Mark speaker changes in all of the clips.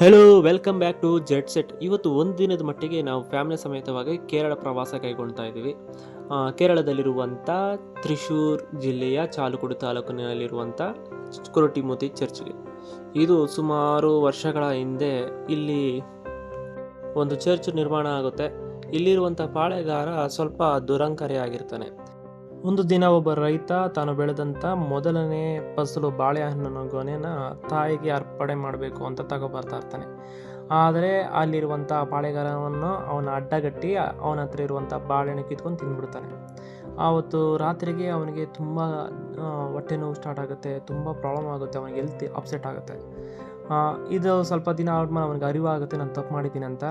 Speaker 1: Hello welcome back to jet set ಇವತ್ತು ಒಂದು ದಿನದ ಮಟ್ಟಿಗೆ ನಾವು ಫ್ಯಾಮಿಲಿ ಸಮೇತವಾಗಿ ಕೇರಳ ಪ್ರವಾಸ ಕೈಗೊಳ್ತಾ ಇದ್ದೀವಿ. ಕೇರಳದಲ್ಲಿರುವಂಥ ತ್ರಿಶೂರ್ ಜಿಲ್ಲೆಯ ಚಾಲುಕುಡು ತಾಲೂಕಿನಲ್ಲಿರುವಂಥ ಕುರಟಿಮೂತಿ ಚರ್ಚ್ಗೆ. ಇದು ಸುಮಾರು ವರ್ಷಗಳ ಹಿಂದೆ ಇಲ್ಲಿ ಒಂದು ಚರ್ಚ್ ನಿರ್ಮಾಣ ಆಗುತ್ತೆ. ಇಲ್ಲಿರುವಂಥ ಪಾಳೆಗಾರ ಸ್ವಲ್ಪ ದುರಂಕಾರಿ ಆಗಿರ್ತಾನೆ. ಒಂದು ದಿನ ಒಬ್ಬ ರೈತ ತಾನು ಬೆಳೆದಂಥ ಮೊದಲನೇ ಫಸಲು ಬಾಳೆಹಣ್ಣನ ಗೊನೆನ ತಾಯಿಗೆ ಅರ್ಪಣೆ ಮಾಡಬೇಕು ಅಂತ ತಗೊಬರ್ತಾ ಇರ್ತಾನೆ. ಆದರೆ ಅಲ್ಲಿರುವಂಥ ಬಾಳೆಗಾರವನ್ನು ಅವನ ಅಡ್ಡಗಟ್ಟಿ ಅವನ ಹತ್ರ ಇರುವಂಥ ಬಾಳೆಹಣ್ಣು ಕಿತ್ಕೊಂಡು ತಿಂದ್ಬಿಡ್ತಾನೆ ಆವತ್ತು ರಾತ್ರಿಗೆ ಅವನಿಗೆ ತುಂಬ ಹೊಟ್ಟೆ ನೋವು ಸ್ಟಾರ್ಟ್ ಆಗುತ್ತೆ, ತುಂಬ ಪ್ರಾಬ್ಲಮ್ ಆಗುತ್ತೆ, ಅವನಿಗೆ ಹೆಲ್ತ್ ಅಪ್ಸೆಟ್ ಆಗುತ್ತೆ. ಇದು ಸ್ವಲ್ಪ ದಿನ ಆದ್ಮೇಲೆ ಅವನಿಗೆ ಅರಿವಾಗುತ್ತೆ, ನಾನು ತಪ್ಪು ಮಾಡಿದ್ದೀನಿ ಅಂತ.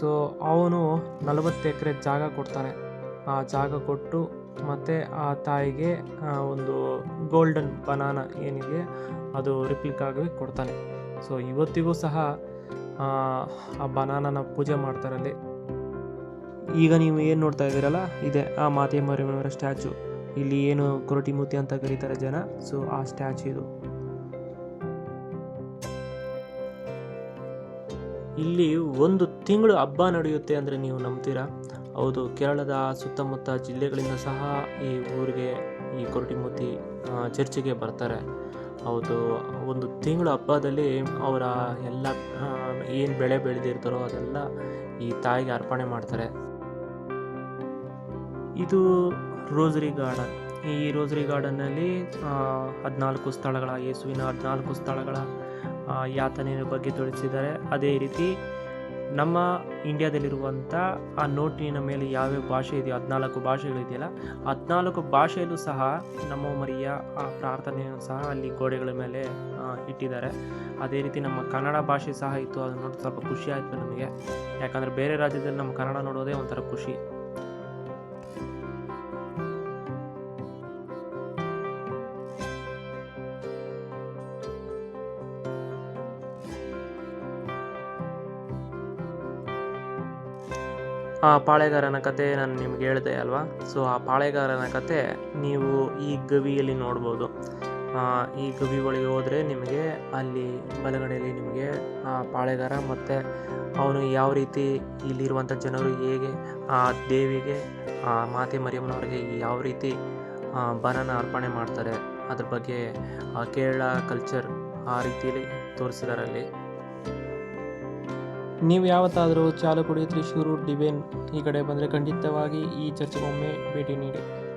Speaker 1: ಸೊ ಅವನು ನಲವತ್ತು ಎಕರೆ ಜಾಗ ಕೊಡ್ತಾನೆ. ಆ ಜಾಗ ಕೊಟ್ಟು ಮತ್ತು ಆ ತಾಯಿಗೆ ಒಂದು ಗೋಲ್ಡನ್ ಬನಾನ ಏನಿದೆ ಅದು ರಿಪ್ಲಿಕ್ಕಾಗಿ ಕೊಡ್ತಾನೆ. ಸೊ ಇವತ್ತಿಗೂ ಸಹ ಆ, ಬನಾನನ ಪೂಜೆ ಮಾಡ್ತಾರೆ ಅಲ್ಲಿ ಈಗ ನೀವು ಏನು ನೋಡ್ತಾ ಇದ್ದೀರಲ್ಲ ಇದೆ ಆ ಮಾತೆ ಮರಿಯಮ್ಮನವರ ಸ್ಟ್ಯಾಚು ಇಲ್ಲಿ ಏನು ಕೊರಟಿ ಮೂತಿ ಅಂತ ಕರೀತಾರೆ ಜನ ಸೊ ಆ ಸ್ಟ್ಯಾಚು ಇದು. ಇಲ್ಲಿ ಒಂದು ತಿಂಗಳು ಹಬ್ಬ ನಡೆಯುತ್ತೆ ಅಂದರೆ ನೀವು ನಂಬ್ತೀರಾ? ಹೌದು ಕೇರಳದ ಸುತ್ತಮುತ್ತ ಜಿಲ್ಲೆಗಳಿಂದ ಸಹ ಈ ಊರಿಗೆ ಈ ಕೊರಟಿಮೂತಿ ಆ, ಚರ್ಚಿಗೆ ಬರ್ತಾರೆ. ಹೌದು ಒಂದು ತಿಂಗಳು ಹಬ್ಬದಲ್ಲಿ ಅವರ ಎಲ್ಲ ಏನು ಬೆಳೆ ಬೆಳೆದಿರ್ತಾರೋ ಅದೆಲ್ಲ ಈ ತಾಯಿಗೆ ಅರ್ಪಣೆ ಮಾಡ್ತಾರೆ. ಇದು ರೋಸರಿ ಗಾರ್ಡನ್. ಈ ರೋಸರಿ ಗಾರ್ಡನ್ನಲ್ಲಿ ಹದಿನಾಲ್ಕು ಸ್ಥಳಗಳ ಯೇಸುವಿನ ಹದಿನಾಲ್ಕು ಸ್ಥಳಗಳ ಯಾತನೆಯ ಬಗ್ಗೆ ತಿಳಿಸಿದ್ದಾರೆ ಅದೇ ರೀತಿ ನಮ್ಮ ಇಂಡಿಯಾದಲ್ಲಿರುವಂಥ ಆ ನೋಟಿನ ಮೇಲೆ ಯಾವ್ಯಾವ ಭಾಷೆ ಇದೆಯೋ, ಹದಿನಾಲ್ಕು ಭಾಷೆಗಳಿದೆಯಲ್ಲ ಹದಿನಾಲ್ಕು ಭಾಷೆಯಲ್ಲೂ ಸಹ ನಮ್ಮ ಮರಿಯ ಆ ಪ್ರಾರ್ಥನೆಯನ್ನು ಸಹ ಅಲ್ಲಿ ಗೋಡೆಗಳ ಮೇಲೆ ಇಟ್ಟಿದ್ದಾರೆ. ಅದೇ ರೀತಿ ನಮ್ಮ ಕನ್ನಡ ಭಾಷೆ ಸಹ ಇತ್ತು. ಅದನ್ನು ನೋಡಿ ಸ್ವಲ್ಪ ಖುಷಿ ಆಯಿತು ನಮಗೆ. ಯಾಕಂದರೆ ಬೇರೆ ರಾಜ್ಯದಲ್ಲಿ ನಮ್ಮ ಕನ್ನಡ ನೋಡೋದೇ ಒಂಥರ ಖುಷಿ. ಆ ಪಾಳೆಗಾರನ ಕತೆ ನಾನು ನಿಮ್ಗೆ ಹೇಳಿದೆ ಅಲ್ವಾ? ಸೊ ಆ ಪಾಳೆಗಾರನ ಕತೆ ನೀವು ಈ ಗವಿಯಲ್ಲಿ ನೋಡ್ಬೋದು. ಈ ಗವಿ ಒಳಗೆ ಹೋದರೆ ನಿಮಗೆ ಅಲ್ಲಿ ಬಲಗಡೆಯಲ್ಲಿ ನಿಮಗೆ ಆ ಪಾಳೆಗಾರ ಮತ್ತು ಅವನು ಯಾವ ರೀತಿ ಇಲ್ಲಿರುವಂಥ ಜನರು ಹೇಗೆ, ಆ ದೇವಿಗೆ, ಆ ಮಾತೆ ಮರಿಯಮ್ಮನವರಿಗೆ ಯಾವ ರೀತಿ ಬನನ ಅರ್ಪಣೆ ಮಾಡ್ತಾರೆ, ಅದ್ರ ಬಗ್ಗೆ ಕೇರಳ ಕಲ್ಚರ್ ಆ ರೀತಿಯಲ್ಲಿ ತೋರಿಸಿದ್ದಾರೆ ಅಲ್ಲಿ ನೀವು ಯಾವತ್ತಾದರೂ ಚಾಲುಕುಡಿ ತ್ರಿಶೂರು ಡಿಬೇನ್ ಈ ಕಡೆ ಬಂದರೆ ಖಂಡಿತವಾಗಿ ಈ ಚರ್ಚೆಗೊಮ್ಮೆ ಭೇಟಿ ನೀಡಿ.